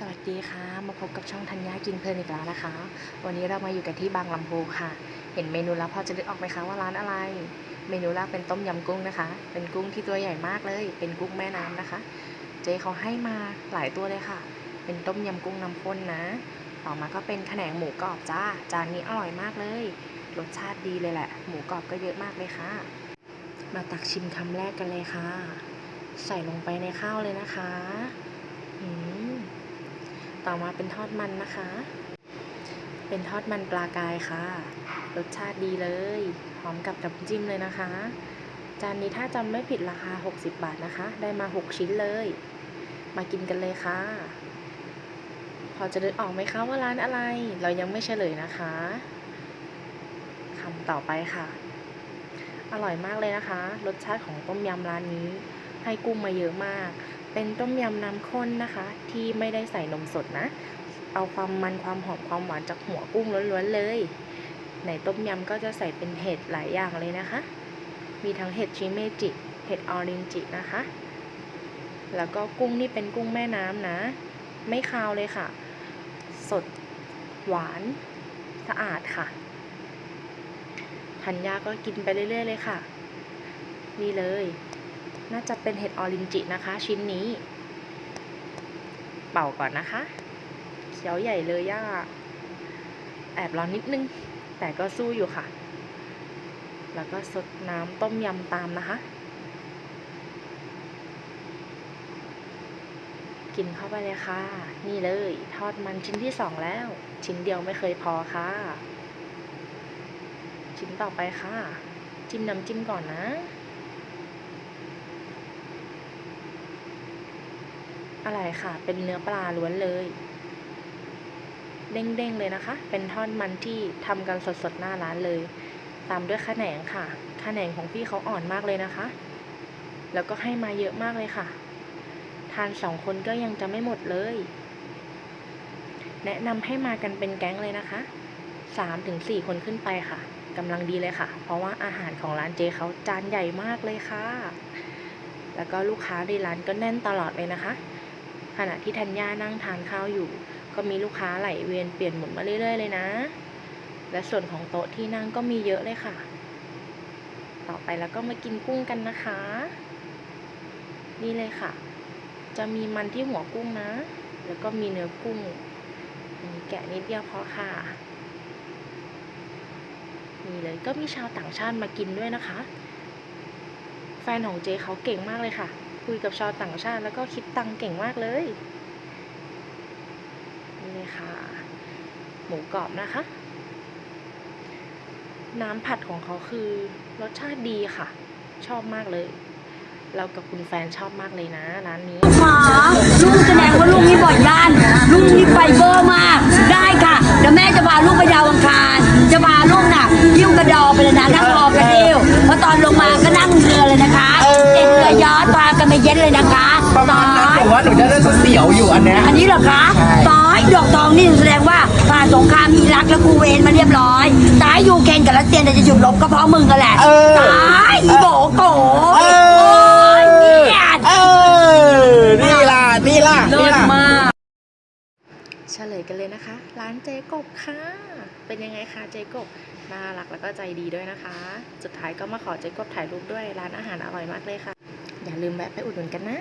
สวัสดีค่ะ มาพบกับช่องธัญญากินเพลินอีกแล้วนะคะ วันนี้เรามาอยู่กันที่บางลำพูค่ะ เห็นเมนูแล้วพอจะนึกออกไหมคะว่าร้านอะไร เมนูแรกเป็นต้มยำกุ้งนะคะ เป็นกุ้งที่ตัวใหญ่มากเลย เป็นกุ้งแม่น้ำนะคะ เจ๊เขาให้มาหลายตัวเลยค่ะ เป็นต้มยำกุ้งน้ำข้นนะ ต่อมาก็เป็นแขนงหมูกรอบจ้า จานนี้อร่อยมากเลย รสชาติดีเลยแหละ หมูกรอบก็เยอะมากเลยค่ะ มาตักชิมคำแรกกันเลยค่ะ ใส่ลงไปในข้าวเลยนะคะอืม ต่อมาเป็นทอดมันนะคะ เป็นทอดมันปลากายค่ะ รสชาติดีเลยพร้อมกับน้ำจิ้มเลยนะคะ จานนี้ถ้าจำไม่ผิดราคา 60 บาทนะคะ ได้มา 6 ชิ้นเลย มากินกันเลยค่ะ พอจะนึกออกไหมคะว่าร้านอะไร เรายังไม่เฉลยนะคะคำต่อไปค่ะ อร่อยมากเลยนะคะ รสชาติของต้มยำร้านนี้ ให้กุ้งมาเยอะมาก เป็นต้มยำน้ำข้นนะคะ ที่ไม่ได้ใส่นมสดนะ เอาความมันความหอมความหวานจากหัวกุ้งล้วนๆเลย ในต้มยำก็จะใส่เป็นเห็ดหลายอย่างเลยนะคะ มีทั้งเห็ดชิเมจิ เห็ดออรินจินะคะ แล้วก็กุ้งนี่เป็นกุ้งแม่น้ำนะ ไม่คาวเลยค่ะ สดหวานสะอาดค่ะธัญญาก็กินไปเรื่อย ๆ เลยค่ะ นี่เลย น่าจะเป็นเห็ดออรินจินะคะ ชิ้นนี้ เป่าก่อนนะคะ เขียวใหญ่เลยย่าแอบร้อนนิดนึง แต่ก็สู้อยู่ค่ะ แล้วก็สดน้ำต้มยำตามนะคะ กินเข้าไปเลยค่ะ นี่เลย ทอดมันชิ้นที่สองแล้ว ชิ้นเดียวไม่เคยพอค่ะ ชิ้นต่อไปค่ะ จิ้มน้ำจิ้มก่อนนะ อะไรค่ะ เป็นเนื้อปลาล้วนเลย เด้งๆเลยนะคะ เป็นทอดมันที่ทำกันสดๆหน้าร้านเลย ตามด้วยขะแหนงค่ะขะแหนงของพี่เขาอ่อนมากเลยนะคะ แล้วก็ให้มาเยอะมากเลยค่ะ ทานสองคนก็ยังจะไม่หมดเลย แนะนำให้มากันเป็นแก๊งเลยนะคะสามถึงสี่คนขึ้นไปค่ะกำลังดีเลยค่ะ เพราะว่าอาหารของร้านเจเขาจานใหญ่มากเลยค่ะ แล้วก็ลูกค้าในร้านก็แน่นตลอดเลยนะคะ ขณะที่ธัญญานั่งทานข้าวอยู่ ก็มีลูกค้าไหลเวียนเปลี่ยนหมุนมาเรื่อย ๆ เลยนะ และส่วนของโต๊ะที่นั่งก็มีเยอะเลยค่ะ ต่อไปแล้วก็มากินกุ้งกันนะคะ นี่เลยค่ะ จะมีมันที่หัวกุ้งนะ แล้วก็มีเนื้อกุ้งอันนี้แกะนิดเดียวพอค่ะนี่เลยก็มีชาวต่างชาติมากินด้วยนะคะ แฟนของเจเขาเก่งมากเลยค่ะ คุยกับชาวต่างชาติ แล้วก็คิดตังเก่งมากเลยนี่เลยค่ะ หมูกรอบนะคะ น้ำผัดของเขาคือรสชาติดีค่ะ ชอบมากเลย เรากับคุณแฟนชอบมากเลยนะร้านนี้หมาลุงแสดงว่าลุงนี่บ่อยบ้านลุงนี่ไฟเบอร์มาก ได้ค่ะเดี๋ยวแม่จะพาลูกไปดาวอังคาร เย็นเลยนะคะประมาณนั้นตายแต่ว่าหนูจะได้เสียวอยู่อันเนี้ย อันนี้เหรอคะใช่ตายดอกทองนี่แสดงว่าผ่านสงครามอิรักและคูเวนมาเรียบร้อยตายยูเคนกับรัสเซียเนี่ยจะหยุดรบก็เพราะมึงกันแหละเออตายอีโบโกเอโอ้ยอเนี่ย เออ นี่ล่ะ นี่ล่ะเลินี่ศล่ะมากเฉลยกันเลยนะคะ ร้านเจ๊กบค่ะ เป็นยังไงคะเจ๊กบน่ารักแล้วก็ใจดีด้วยนะคะ สุดท้ายก็มาขอเจ๊กบถ่ายรูปด้วยร้านอาหารอร่อยมากเลยค่ะ อย่าลืมแวะไปอุดหนุนกันนะ